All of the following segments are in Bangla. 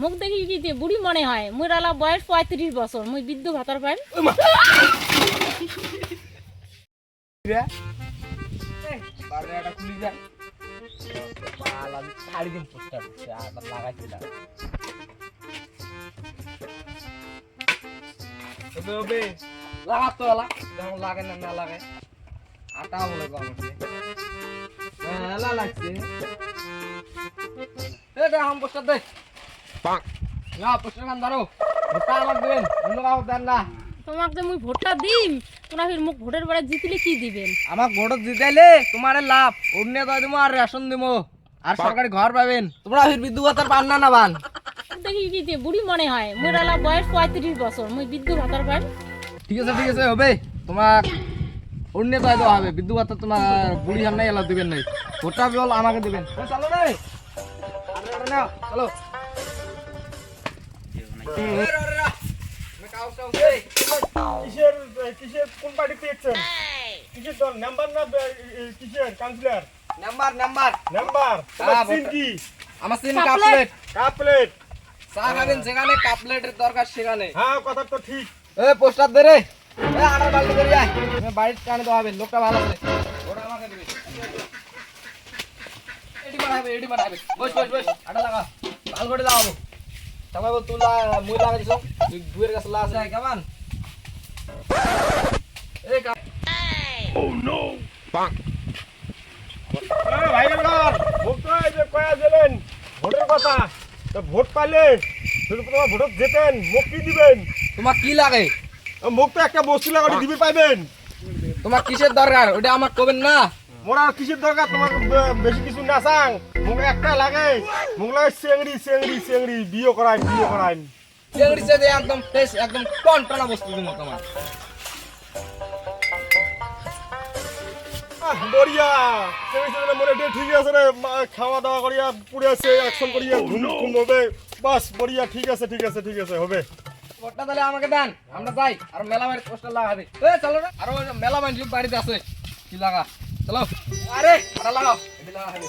মুখ দেখি কি দিয়ে বুড়ি মনে হয়? মুই আলা বয়স পঁয়ত্রিশ বছর মুই বৃদ্ধ ভাতার পাই লাগাতো লাগে না না লাগে। আটা মনে কম হ্যাঁ লাগছে। এটা আম পোস্টার দে পাক না পোস্টার কান ধরো। ভোটটা আমাকে দেবেন অন্য কাউকে দেন না। তোমাকে যে মুই ভোটটা দিম তোমরা ফির মুখ ভোটের বেড়া জিতলে কি দিবেন? আমাক ভোট দিতেলে তোমার লাভ অন্য দয় দিমো আর রেশন দিমো। আর সরকারি ঘর পাবেন। তোমরা ফির বিদ্যুৎ ভাতার পান না না বান দেখি কি দিয়ে বুড়ি মনে হয়। আলা বয়স পঁয়ত্রিশ বছর মুই বৃদ্ধ ভাতার পাই। ঠিক আছে ঠিক আছে হবে। তোমার অন্য দয় দেওয়া হবে। বিদ্যুৎ ভাতা তোমার বুড়ি হান নাই এলাও দিবেন নাই। ভোটটা বল আমাকে দিবেন। চলো রে। আরে, আরে, নাও, চলো। কিসের কিসের কোন পার্টি পেয়েছেন কিসের দল নাম্বার না বে- এ, কিসের কাউন্সিলর নাম্বার নাম্বার নাম্বার হ্যাঁ, সিন ভোট- কি আমার সিন কাপ কাপলেট কাপ প্লেট চা খাবেন সেখানে কাপলেটের দরকার সেখানে হ্যাঁ কথা তো ঠিক এ পোস্টার দে রে এ আনার বালতি করে আয় তুমি বাড়ির কানে দেওয়া হবে লোকটা ভালো আছে ওটা আমাকে দিবি এডি বানাবে এডি বানাবে বস বস বস আটা লাগা ভালো করে লাগাবো সবাই বল তুই মুই লাগা দিছ তুই দুয়ের কাছে লাগা আছে কেমন এই কা হ্যাঁ ভাই ভোট তো এই যে কয়া দিলেন ভোটের কথা তো ভোট পাইলে যদি তোমার ভোটত যেতেন মুখ কি দিবেন তোমার কি লাগে? ও, মুখ তো একটা বস্তু লাগাতে দিবি পাইবেন। তোমার কিসের দরকার? ওটা আমার কবেন না। মোর কিসের দরকার? তোমার বেশি কিছু না চাং। মুখ একটা লাগে। মুখ লাগে চেংড়ি চেংড়ি চেংড়ি বিয়ে করাই বিয়ে করাই চেংড়ি চেয়ে একদম ফ্রেশ একদম টনটনা বস্তু দিন তোমার বড়িয়া চেংড়ি চেংড়ি মনে ঠিক আছে রে খাওয়া দাওয়া করিয়া পুরে আছে অ্যাকশন করিয়া ঘুম ঘুম হবে। বাস বড়িয়া ঠিক আছে ঠিক আছে ঠিক আছে হবে। ভোটটা তাহলে আমাকে দেন আমরা যাই আর মেলা বাড়ি পোস্টার লাগাবে। এ চলো না আরও মেলা বাড়ি বাড়িতে আছে। কি লাগা? চলো। আরে লাগাও। লাগা হবে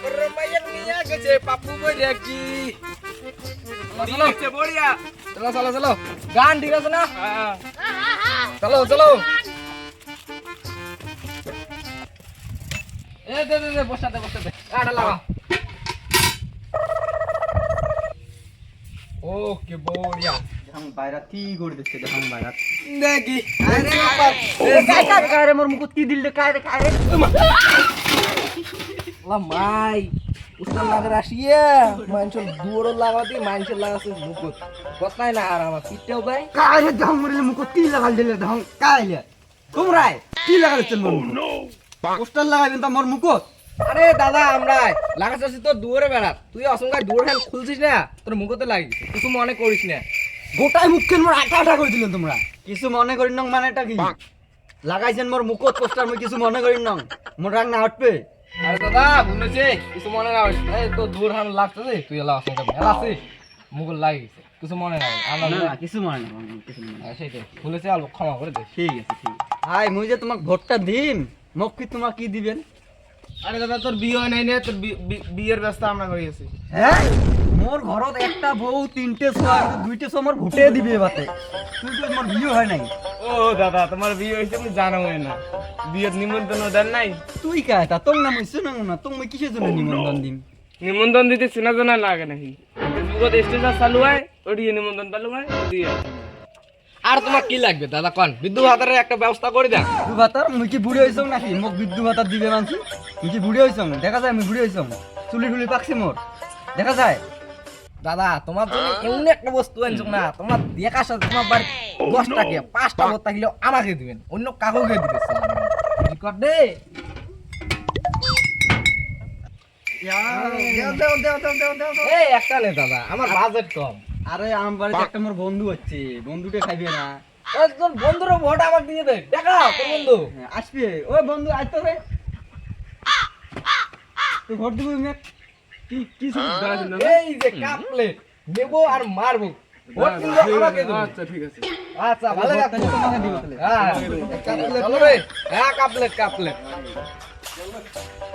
সবর নিয়ে গেছে পাপু বইরা কি চলো চলো চলো গান ঠিক আছে না চলো চলো এ দে দে দে বসাতে বসাতে আটা লাগা ওকে বড়িয়া দেখাম বাইরাত কি দেখি আরে কারে মোর মুকুত কি দিল কারে কারে মাই উস্তান লাগার আসিয়া মানুষের দুয়ারও লাগাতে মানুষের লাগাছে মুকুট কথাই না আর আমার পিঠটাও ভাই কারে দেখাম মরিলে মুকুত কি লাগাল দিলে দেখাম কাইলে তোমরাই কি লাগাল মোর পোস্টার লাগাইবেন তা মোর মুকুত আরে দাদা আমরা লাগাচ্ছি আছি তোর দুয়ারে বেড়াত তুই অসংখ্য দুয়ার ফ্যান খুলছিস না তোর মুখতে লাগিস কিছু মনে করিস না গোটাই মুখেন মোর আঠা আঠা করে দিলেন তোমরা কিছু মনে করি নং মানে এটা কি লাগাইছেন মোর মুকুত পোস্টার মই কিছু মনে করি নং মোর রাগ না হটবে আরে দাদা বুঝেছি কিছু মনে না এই তোর দূর ফ্যান লাগতেছে তুই এলা অসংখ্য মেলা আছিস মুগল লাগিছে কিছু মনে না। না কিছু মনে না কিছু মনে না। আর সেইটাই আলো ক্ষমা করে দে। ঠিক আছে ঠিক হাই মুই যে তোমাক ভোটটা দিম মোক কি তোমাক কি দিবেন? আরে দাদা তোর বিয়ে নাই না তোর বিয়ের ব্যবস্থা আমরা করিয়েছি। হ্যাঁ? মোর ঘরত একটা বউ তিনটে ছোয়া দুইটে ছোয়া মোর ভোটে দিবে বাতে তুই তো মোর বিয়ে হয় নাই। ও দাদা তোমার বিয়ে হয়েছে আমি জানো না। বিয়ের নিমন্ত্রণ দেন নাই? তুই কায় তা? তোর নাম হইছে না না তোর মই কিসের জন্য নিমন্ত্রণ দিম? নিমন্ত্রণ দিতে চেনা জানা লাগে নাকি? ফেসবুকত স্টেটাস চালু হয় ওটি নিমন্ত্রণ চালু হয় দিয়ে। আর তোমার কি লাগবে দাদা কন? বিদ্যুৎ হাতারের একটা ব্যবস্থা করে দেন। তুই ভাতার? মুই কি বুড়ি হইছং নাকি? মোক বিদ্যুৎ ভাতার দিবে মানছি? মুই কি বুড়ি হইছং? দেখা যায় আমি বুড়ি হইছং। চুলি টুলি পাকছে মোর। দেখা যায়? দাদা তোমার জন্য এমন একটা বস্তু আনছো না। তোমার দেখার সাথে তোমার বাড়ি দশটা কে পাঁচটা ভোট থাকলেও আমাকে দিবেন। অন্য কাকুকে দিবে রেকর্ড দে। দেও দেও দেও দেও দেও দেও দেও। এই একটা নে দাদা আমার বাজেট কম। আরে আমার বাড়িতে একটা মোর বন্ধু হচ্ছে বন্ধুটা খাইবে না। বন্ধুর ভোট আমার দিয়ে দে। দেখা তোর বন্ধু। হ্যাঁ, আসবে। ওই বন্ধু আজ তো রে তুই ভোট দিবি মেয়ে। কি কি এই যে কাপ প্লেট আর মারবো। আচ্ছা ঠিক আছে। আচ্ছা ভালো ভোট রাখব তাহলে।